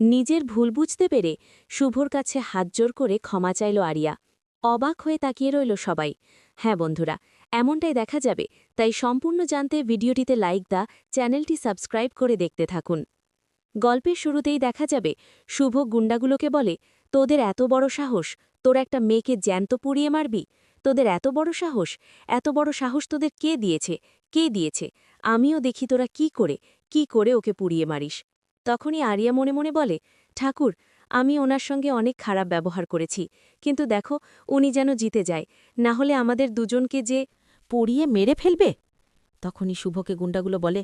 নিজের ভুল বুঝতে পেরে শুভর কাছে হাত জোর করে ক্ষমা চাইল আরিয়া। অবাক হয়ে তাকিয়ে রইল সবাই। হ্যাঁ বন্ধুরা, এমনটাই দেখা যাবে, তাই সম্পূর্ণ জানতে ভিডিওটিতে লাইক দা, চ্যানেলটি সাবস্ক্রাইব করে দেখতে থাকুন। গল্পের শুরুতেই দেখা যাবে, শুভ গুন্ডাগুলোকে বলে, তোদের এত বড় সাহস, তোর একটা মেয়েকে জ্যান্ত পুড়িয়ে মারবি? তোদের এত বড় সাহস, এত বড় সাহস তোদের কে দিয়েছে? কে দিয়েছে? আমিও দেখি তোরা কি করে কি করে ওকে পুড়িয়ে মারিস। তখনই আরিয়া মনে মনে বলে, ঠাকুর, আমি ওনার সঙ্গে অনেক খারাপ ব্যবহার করেছি, কিন্তু দেখো, উনি যেন জিতে যায়, না হলে আমাদের দুজনকে যে পড়িয়ে মেরে ফেলবে? তখনই শুভকে গুন্ডাগুলো বলে,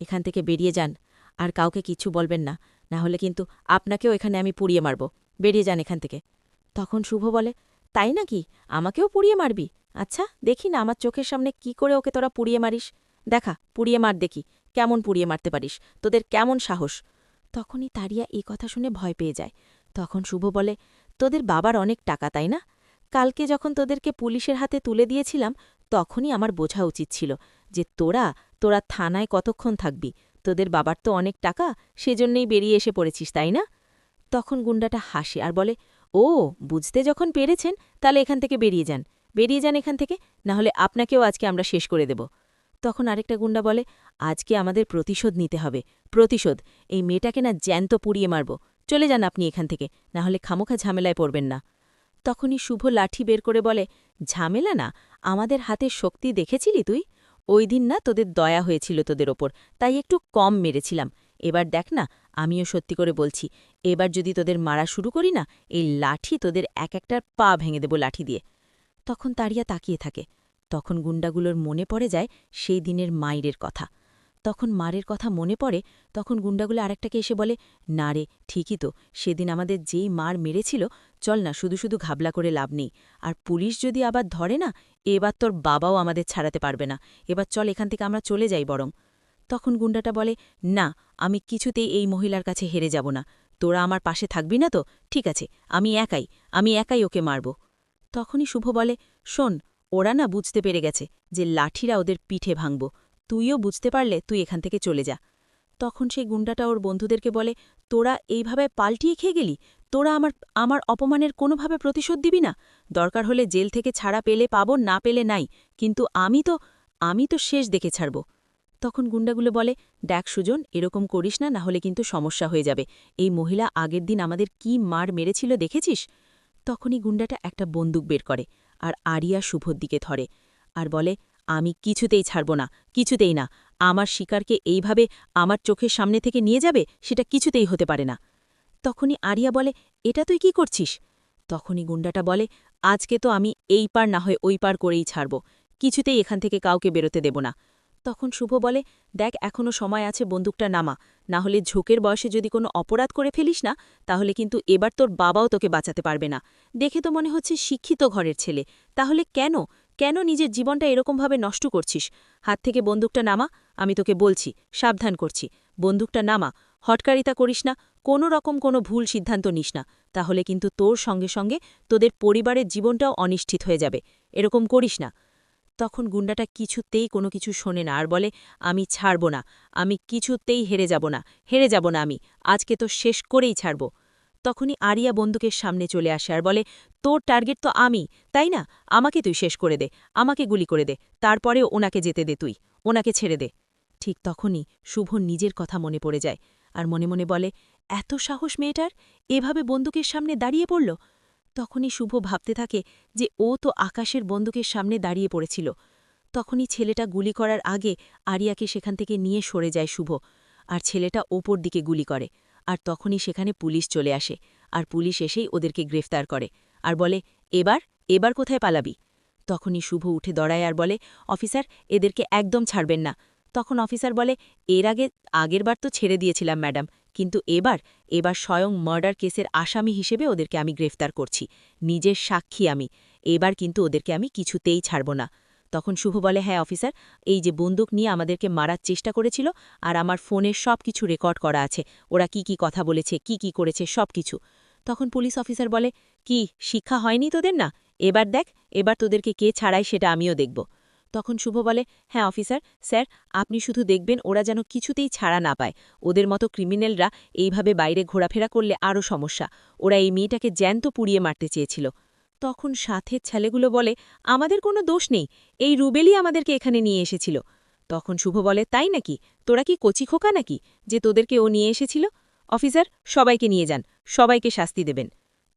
এখান থেকে বেরিয়ে যান, আর কাউকে কিছু বলবেন না না হলে কিন্তু আপনাকেও এখানে আমি পুড়িয়ে মারব। বেরিয়ে যান এখান থেকে। তখন শুভ বলে, তাই নাকি? আমাকেও পুড়িয়ে মারবি? আচ্ছা দেখি না, আমার চোখের সামনে কি করে ওকে তোরা পুড়িয়ে মারিস? দেখা, পুড়িয়ে মার দেখি, কেমন পুড়িয়ে মারতে পারিস? তোদের কেমন সাহস? তখনই তারিয়া এই কথা শুনে ভয় পেয়ে যায়। তখন শুভ বলে, তোদের বাবার অনেক টাকা, তাই না? কালকে যখন তোদেরকে পুলিশের হাতে তুলে দিয়েছিলাম, তখনই আমার বোঝা উচিত ছিল যে তোরা তোরা থানায় কতক্ষণ থাকবি। তোদের বাবার তো অনেক টাকা, সেজন্যই বেরিয়ে এসে পড়েছিস, তাই না? তখন গুন্ডাটা হাসে আর বলে, ও, বুঝতে যখন পেরেছেন, তাহলে এখান থেকে বেরিয়ে যান। বেরিয়ে যান এখান থেকে না হলে আপনাকেও আজকে আমরা শেষ করে দেব। তখন আরেকটা গুন্ডা বলে, আজকে আমাদের প্রতিশোধ নিতে হবে, প্রতিশোধ, এই মেয়েটাকে না জ্যান্ত পুড়িয়ে মারব, চলে যান আপনি এখান থেকে, না হলে খামোখা ঝামেলায় পড়বেন না। তখনই শুভ লাঠি বের করে বলে, ঝামেলা না, আমাদের হাতে শক্তি দেখেছিলি তুই? ওই দিন না তোদের দয়া হয়েছিল তোদের ওপর, তাই একটু কম মেরেছিলাম। এবার দেখ না, আমিও সত্যি করে বলছি, এবার যদি তোদের মারা শুরু করি না, এই লাঠি তোদের এক একটার পা ভেঙে দেব লাঠি দিয়ে। তখন তারিয়া তাকিয়ে থাকে তখন গুন্ডাগুলোর মনে পড়ে যায় সেই দিনের মায়ের কথা। তখন মারের কথা মনে পড়ে, তখন গুন্ডাগুলো আরেকটাকে এসে বলে, না রে, ঠিকই তো, সেদিন আমাদের যেই মার মেরেছিল, চল না, শুধু শুধু ঘাবলা করে লাভ নেই। আর পুলিশ যদি আবার ধরে না, এবার তোর বাবাও আমাদের ছাড়াতে পারবে না। এবার চল এখান থেকে আমরা চলে যাই বরং। তখন গুন্ডাটা বলে, না, আমি কিছুতেই এই মহিলার কাছে হেরে যাব না। তোরা আমার পাশে থাকবি না তো? ঠিক আছে, আমি একাই আমি একাই ওকে মারব। তখনই শুভ বলে, শোন ওরা না বুঝতে পেরে গেছে যে লাঠিরা ওদের পিঠে ভাঙব। তুইও বুঝতে পারলে তুই এখান থেকে চলে যা। তখন সেই গুন্ডাটা ওর বন্ধুদেরকে বলে, তোরা এইভাবে পাল্টিয়ে খেয়ে গেলি? তোরা আমার আমার অপমানের কোনোভাবে প্রতিশোধ দিবি না? দরকার হলে জেল থেকে ছাড়া পেলে পাবো, না পেলে নাই। কিন্তু আমি তো আমি তো শেষ দেখে ছাড়ব। তখন গুন্ডাগুলো বলে, দেখ সুজন, এরকম করিস না না হলে কিন্তু সমস্যা হয়ে যাবে। এই মহিলা আগের দিন আমাদের কি মার মেরেছিল দেখেছিস? তখনই গুন্ডাটা একটা বন্দুক বের করে আর আরিয়া শুভর দিকে ধরে আর বলে, আমি কিছুতেই ছাড়ব না, কিছুতেই না। আমার শিকারকে এইভাবে আমার চোখের সামনে থেকে নিয়ে যাবে, সেটা কিছুতেই হতে পারে না। তখনই আরিয়া বলে, এটা তুই কি করছিস? তখনই গুন্ডাটা বলে, আজকে তো আমি এই পার না হয় ওই পার করেই ছাড়ব। কিছুতেই এখান থেকে কাউকে বেরোতে দেব না। তখন শুভ বলে, দেখ এখনও সময় আছে বন্দুকটা নামা। না হলে ঝোঁকের বয়সে যদি কোনো অপরাধ করে ফেলিস না, তাহলে কিন্তু এবার তোর বাবাও তোকে বাঁচাতে পারবে না। দেখে তো মনে হচ্ছে শিক্ষিত ঘরের ছেলে। তাহলে কেন? কেন নিজের জীবনটা এরকমভাবে নষ্ট করছিস? হাত থেকে বন্দুকটা নামা, আমি তোকে বলছি, সাবধান করছি। বন্দুকটা নামা, হটকারিতা করিস না, কোনো রকম কোনো ভুল সিদ্ধান্ত নিস না। তাহলে কিন্তু তোর সঙ্গে সঙ্গে তোদের পরিবারের জীবনটাও অনিশ্চিত হয়ে যাবে। এরকম করিস না। তখন গুন্ডাটা কিছুতেই কোনো কিছু শোনে না আর বলে, আমি ছাড়ব না, আমি কিছুতেই হেরে যাব না, হেরে যাব না আমি, আজকে তো শেষ করেই ছাড়ব। তখনই আরিয়া বন্দুকের সামনে চলে আসে আর বলে, তোর টার্গেট তো আমি, তাই না? আমাকে তুই শেষ করে দে, আমাকে গুলি করে দে তারপরেও ওনাকে যেতে দে তুই, ওনাকে ছেড়ে দে। ঠিক তখনই শুভ নিজের কথা মনে পড়ে যায় আর মনে মনে বলে, এত সাহস মেয়েটার? এভাবে বন্দুকের সামনে দাঁড়িয়ে পড়ল? তখনই শুভ ভাবতে থাকে যে ও তো আকাশের বন্দুকের সামনে দাঁড়িয়ে পড়েছিল। তখনই ছেলেটা গুলি করার আগে আরিয়াকে সেখান থেকে নিয়ে সরে যায় শুভ, আর ছেলেটা ওপর দিকে গুলি করে, আর তখনই সেখানে পুলিশ চলে আসে, আর পুলিশ এসেই ওদেরকে গ্রেফতার করে, আর বলে, এবার? এবার কোথায় পালাবি? তখনই শুভ উঠে দড়ায় আর বলে, অফিসার, এদেরকে একদম ছাড়বেন না। তখন অফিসার বলে, এর আগে আগেরবার তো ছেড়ে দিয়েছিলাম, ম্যাডাম। কিন্তু এবার এবার স্বয়ং মার্ডার কেসের আসামি হিসেবে ওদেরকে আমি গ্রেফতার করছি। নিজের সাক্ষী আমি। এবার কিন্তু ওদেরকে আমি কিছুতেই ছাড়ব না। তখন শুভ বলে হ্যাঁ অফিসার, এই যে বন্দুক নিয়ে আমাদেরকে মারার চেষ্টা করেছিল আর আমার ফোনে সব কিছু রেকর্ড করা আছে। ওরা কি কি কথা বলেছে, কি কি করেছে সব কিছু তখন পুলিশ অফিসার বলে, কি, শিক্ষা হয়নি তোদের না? এবার দেখ, এবার তোদেরকে কে ছাড়াই সেটা আমিও দেখব। তখন শুভ বলে হ্যাঁ অফিসার, স্যার, আপনি শুধু দেখবেন ওরা যেন কিছুতেই ছাড়া না পায়। ওদের মতো ক্রিমিনালরা এইভাবে বাইরে ঘোরাফেরা করলে আরও সমস্যা। ওরা এই মেয়েটাকে জ্যান্ত পুড়িয়ে মারতে চেয়েছিল। তখন সাথের ছেলেগুলো বলে, আমাদের কোনো দোষ নেই। এই রুবেলই আমাদেরকে এখানে নিয়ে এসেছিল। তখন শুভ বলে, তাই নাকি? তোরা কি কচি খোকা নাকি? যে তোদেরকে ও নিয়ে এসেছিল? অফিসার, সবাইকে নিয়ে যান। সবাইকে শাস্তি দেবেন।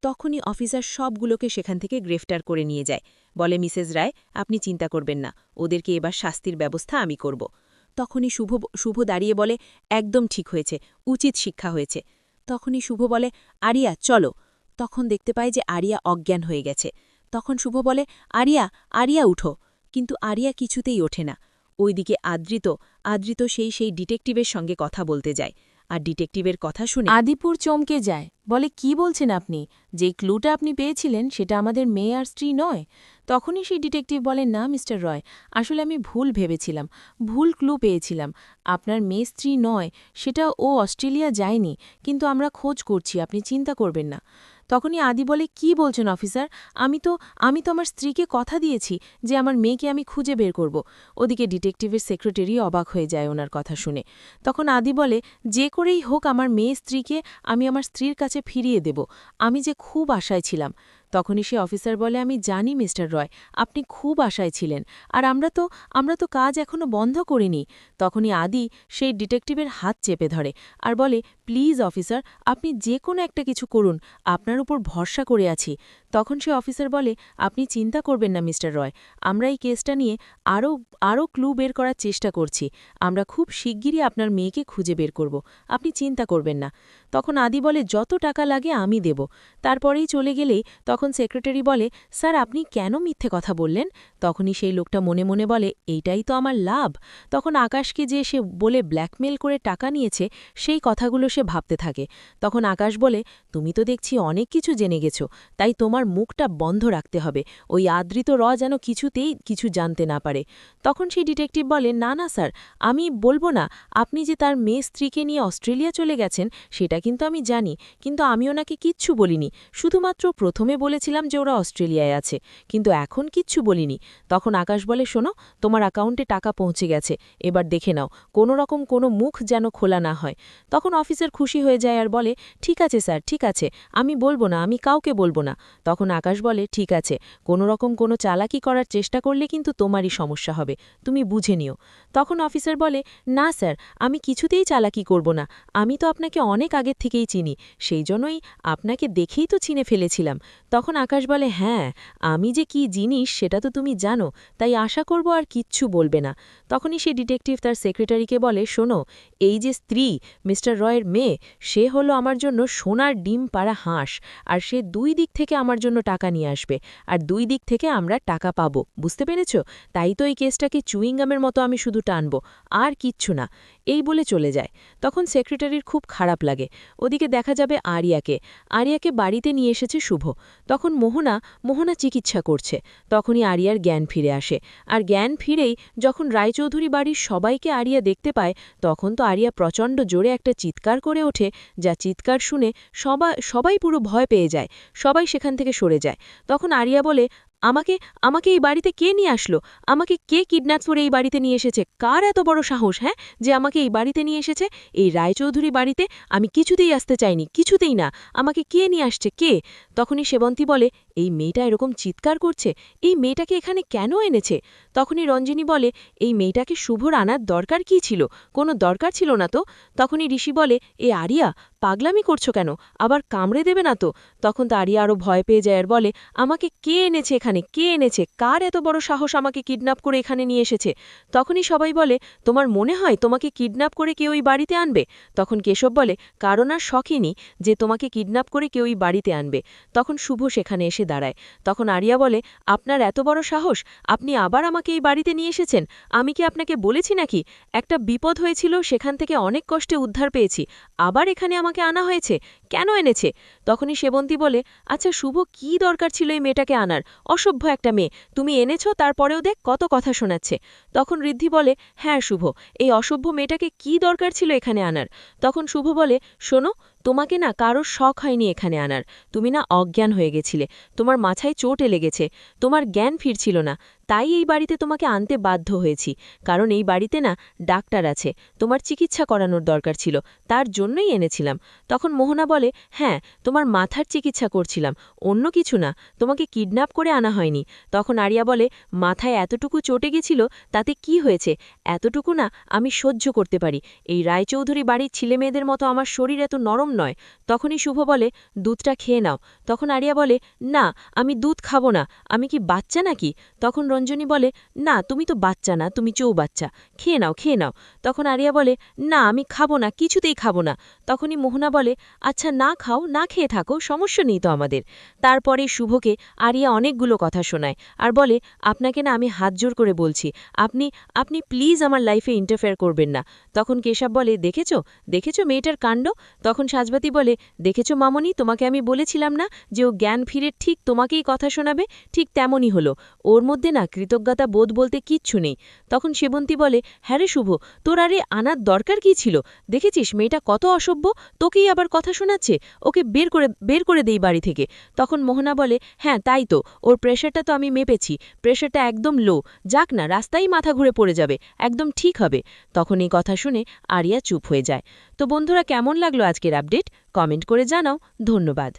তখনই অফিসার সবগুলোকে সেখান থেকে গ্রেফতার করে নিয়ে যায়। বলে, মিসেস রায়, আপনি চিন্তা করবেন না, ওদেরকে এবার শাস্তির ব্যবস্থা আমি করব। তখনই শুভ শুভ দাঁড়িয়ে বলে, একদম ঠিক হয়েছে, উচিত শিক্ষা হয়েছে। তখনই শুভ বলে, আরিয়া, চলো। তখন দেখতে পায় যে আরিয়া অজ্ঞান হয়ে গেছে। তখন শুভ বলে, আরিয়া আরিয়া উঠো। কিন্তু আরিয়া কিছুতেই ওঠে না। ওইদিকে আদৃত আদৃত সেই সেই ডিটেকটিভের সঙ্গে কথা বলতে যায়। আর ডিটেকটিভের কথা শুনে আদিপুর চমকে যায়। বলে, কি বলছেন আপনি? যে ক্লুটা আপনি পেয়েছিলেন সেটা আমাদের মেয়ে আর স্ত্রী নয়? তখনই সেই ডিটেকটিভ বলে, না, মিস্টার রয়, আসলে আমি ভুল ভেবেছিলাম। ভুল ক্লু পেয়েছিলাম। আপনার মেয়ে স্ত্রী নয়, সেটা ও অস্ট্রেলিয়া যায়নি, কিন্তু আমরা খোঁজ করছি, আপনি চিন্তা করবেন না। তখনই আদি বলে, কি বলছেন অফিসার? আমি তো আমি তো আমার স্ত্রীকে কথা দিয়েছি যে আমার মেয়েকে আমি খুঁজে বের করব। ওদিকে ডিটেকটিভের সেক্রেটারি অবাক হয়ে যায় ওনার কথা শুনে। তখন আদি বলে, যে করেই হোক আমার মেয়ে স্ত্রীকে আমি আমার স্ত্রীর কাছে ফিরিয়ে দেব। আমি যে খুব আশায় ছিলাম। তখনই সে অফিসার বলে, আমি জানি মিস্টার রয়, আপনি খুব আশায় ছিলেন। আর আমরা তো আমরা তো কাজ এখনও বন্ধ করিনি। তখনই আদি সেই ডিটেকটিভের হাত চেপে ধরে আর বলে প্লিজ, অফিসার, আপনি যে কোনো একটা কিছু করুন। আপনার উপর ভরসা করে আছি। তখন সে অফিসার বলে, আপনি চিন্তা করবেন না, মিস্টার রয়। আমরা এই কেসটা নিয়ে আরও আরও ক্লু বের করার চেষ্টা করছি। আমরা খুব শিগগিরই আপনার মেয়েকে খুঁজে বের করব। আপনি চিন্তা করবেন না। তখন আদি বলে, যত টাকা লাগে আমি দেব। তারপরেই চলে গেলেই তখন সেক্রেটারি বলে, স্যার, আপনি কেন মিথ্যে কথা বললেন? তখনই সেই লোকটা মনে মনে বলে, এইটাই তো আমার লাভ। তখন আকাশকে যে সে বলে ব্ল্যাকমেল করে টাকা নিয়েছে, সেই কথাগুলো সে ভাবতে থাকে। তখন আকাশ বলে, তুমি তো দেখছি অনেক কিছু জেনে গেছো, তাই তোমার মুখটা বন্ধ রাখতে হবে। ওই আদৃত র যেন কিছুতেই কিছু জানতে না পারে। তখন সেই ডিটেকটিভ বলে, না না, স্যার, আমি বলব না। আপনি যে তার মেয়ে স্ত্রীকে নিয়ে অস্ট্রেলিয়া চলে গেছেন, সেটা কিন্তু আমি জানি, কিন্তু আমি ওনাকে কিচ্ছু বলিনি। শুধুমাত্র প্রথমে বলেছিলাম যে ওরা অস্ট্রেলিয়ায় আছে, কিন্তু এখন কিচ্ছু বলিনি। তখন আকাশ বলে, শোনো, তোমার অ্যাকাউন্টে টাকা পৌঁছে গেছে, এবার দেখে নাও। কোনো রকম কোনো মুখ যেন খোলা না হয়। তখন অফিসার খুশি হয়ে যায় আর বলে, ঠিক আছে স্যার, ঠিক আছে, আমি বলব না, আমি কাউকে বলব না। তখন আকাশ বলে, ঠিক আছে, কোনো রকম কোনো চালাকি করার চেষ্টা করলে কিন্তু তোমারই সমস্যা হবে, তুমি বুঝে নিও। তখন অফিসার বলে, না স্যার, আমি কিছুতেই চালাকি করব না, আমি তো আপনাকে অনেক আগের থেকেই চিনি, সেই জন্যই আপনাকে দেখেই তো চিনে ফেলেছিলাম। তখন আকাশ বলে হ্যাঁ আমি যে কি জিনিস সেটা তো তুমি জানো, তাই আশা করব আর কিচ্ছু বলবে না। তখনই সে ডিটেকটিভ তার সেক্রেটারিকে বলে, শোনো, এই যে স্ত্রী, মিস্টার রয়ের মেয়ে, সে হলো আমার জন্য সোনার ডিম পাড়া হাঁস, আর সে দুই দিক থেকে আমার জন্য টাকা নিয়ে আসবে, আর দুই দিক থেকে আমরা টাকা পাবো, বুঝতে পেরেছ? তাই তো এই কেসটাকে চুইংগামের মতো আমি শুধু টানব, আর কিচ্ছু না। এই বলে চলে যায়। তখন সেক্রেটারির খুব খারাপ লাগে। ওদিকে দেখা যাবে আরিয়াকে। আরিয়াকে বাড়িতে নিয়ে এসেছে শুভ। তখন মোহনা মোহনা চিকিৎসা করছে। তখনই আরিয়ার জ্ঞান ফিরে আসে। আর জ্ঞান ফিরেই যখন রায়চৌধুরী বাড়ির সবাইকে আরিয়া দেখতে পায়, তখন তো আরিয়া প্রচণ্ড জোরে একটা চিৎকার করে ওঠে, যা চিৎকার শুনে সবাই সবাই পুরো ভয় পেয়ে যায়, সবাই সেখান থেকে সরে যায়। তখন আরিয়া বলে, আমাকে আমাকে এই বাড়িতে কে নিয়ে আসলো? আমাকে কে কিডন্যাপ করে এই বাড়িতে নিয়ে এসেছে? কার এত বড় সাহস হ্যাঁ যে আমাকে এই বাড়িতে নিয়ে এসেছে? এই রায়চৌধুরী বাড়িতে আমি কিছুতেই আসতে চাইনি, কিছুতেই না। আমাকে কে নিয়ে আসছে? কে? তখনই সেবন্তী বলে এই মেয়েটা এরকম চিৎকার করছে, এই মেয়েটাকে এখানে কেন এনেছে? তখনই রঞ্জিনী বলে, এই মেয়েটাকে শুভর আনার দরকার কি ছিল? কোনো দরকার ছিল না তো। তখনই ঋষি বলে, এ আরিয়া, পাগলামি করছ কেন? আবার কামড়ে দেবে না তো? তখন তো আরিয়া আরও ভয় পেয়ে যায় আর বলে, আমাকে কে এনেছে এখানে? কে এনেছে? কার এত বড় সাহস আমাকে কিডন্যাপ করে এখানে নিয়ে এসেছে? তখনই সবাই বলে, তোমার মনে হয় তোমাকে কিডন্যাপ করে কেউ এই বাড়িতে আনবে? তখন কেশব বলে, কারণ আর শখেনি যে তোমাকে কিডন্যাপ করে কেউ এই বাড়িতে আনবে। তখন শুভ সেখানে এসে দাঁড়ায়। তখন আরিয়া বলে, আপনার এত বড় সাহস? আপনি আবার আমাকে এই বাড়িতে নিয়ে এসেছেন? আমি কি আপনাকে বলেছি নাকি? একটা বিপদ হয়েছিল, সেখান থেকে অনেক কষ্টে উদ্ধার পেয়েছি। আবার এখানে আমাকে আনা হয়েছে? কেন এনেছে? তখনই সেবন্তী বলে আচ্ছা শুভ, কি দরকার ছিল এই মেয়েটাকে আনার? অসভ্য একটা মেয়ে। তুমি এনেছো, তারপরেও দেখ কত কথা শোনাচ্ছে। তখন ঋদ্ধি বলে হ্যাঁ শুভ, এই অসভ্য মেয়েটাকে কি দরকার ছিল এখানে আনার? তখন শুভ বলে, শোনো তোমাকে না কারোর শখ হয়নি এখানে আনার। তুমি না অজ্ঞান হয়ে গেছিলে। তোমার মাথায় চোটে লেগেছে তোমার জ্ঞান ফিরছিল না। তাই এই বাড়িতে তোমাকে আনতে বাধ্য হয়েছি। কারণ এই বাড়িতে না ডাক্তার আছে। তোমার চিকিৎসা করানোর দরকার ছিল। তার জন্যই এনেছিলাম। তখন মোহনা বলে হ্যাঁ তোমার মাথার চিকিৎসা করছিলাম। অন্য কিছু না। তোমাকে কিডন্যাপ করে আনা হয়নি। তখন আরিয়া বলে, মাথায় এতটুকু চটে গেছিল, তাতে কি হয়েছে? এতটুকু না আমি সহ্য করতে পারি। এই রায়চৌধুরী বাড়ির ছেলেমেয়েদের মতো আমার শরীর এত নরম নয়। তখনই শুভ বলে, দুধটা খেয়ে নাও। তখন আরিয়া বলে, না, আমি দুধ খাব না। আমি কি বাচ্চা নাকি? তখন রঞ্জনী বলে, না, তুমি তো বাচ্চা না, তুমি চৌ বাচ্চা খেয়ে নাও খেয়ে নাও। তখন আরিয়া বলে, না, আমি খাব না, কিছুতেই খাব না। তখনই মোহনা বলে আচ্ছা না খাও, না খেয়ে থাকো, সমস্যা নেই তো আমাদের। তারপরে শুভকে আরিয়া অনেকগুলো কথা শোনায় আর বলে, আপনাকে না আমি হাত জোর করে বলছি, আপনি আপনি প্লিজ আমার লাইফে ইন্টারফেয়ার করবেন না। তখন কেশব বলে, দেখেছ? দেখেছ মেয়েটার কাণ্ড? তখন সাজবাতি বলে, দেখেছ মামনি, তোমাকে আমি বলেছিলাম না যে ও জ্ঞান ফিরে ঠিক তোমাকেই কথা শোনাবে? ঠিক তেমনই হলো। ওর মধ্যে না কৃতজ্ঞতা বোধ বলতে কিচ্ছু নেই। তখন সেবন্তী বলে হ্যাঁ রে শুভ, তোর আরে আনার দরকার কি ছিল? দেখেছিস, মেয়েটা কত অসভ্য? তোকেই আবার কথা শোনাচ্ছে? ওকে বের করে বের করে দেই বাড়ি থেকে। তখন মোহনা বলে হ্যাঁ তাই তো, ওর প্রেশারটা তো আমি মেপেছি। প্রেশারটা একদম লো। যাক না রাস্তায় মাথা ঘুরে পড়ে যাবে। একদম ঠিক হবে। তখন এই কথা শুনে আরিয়া চুপ হয়ে যায়। তো বন্ধুরা, কেমন লাগল আজকের আপডেট? কমেন্ট করে জানাও। ধন্যবাদ।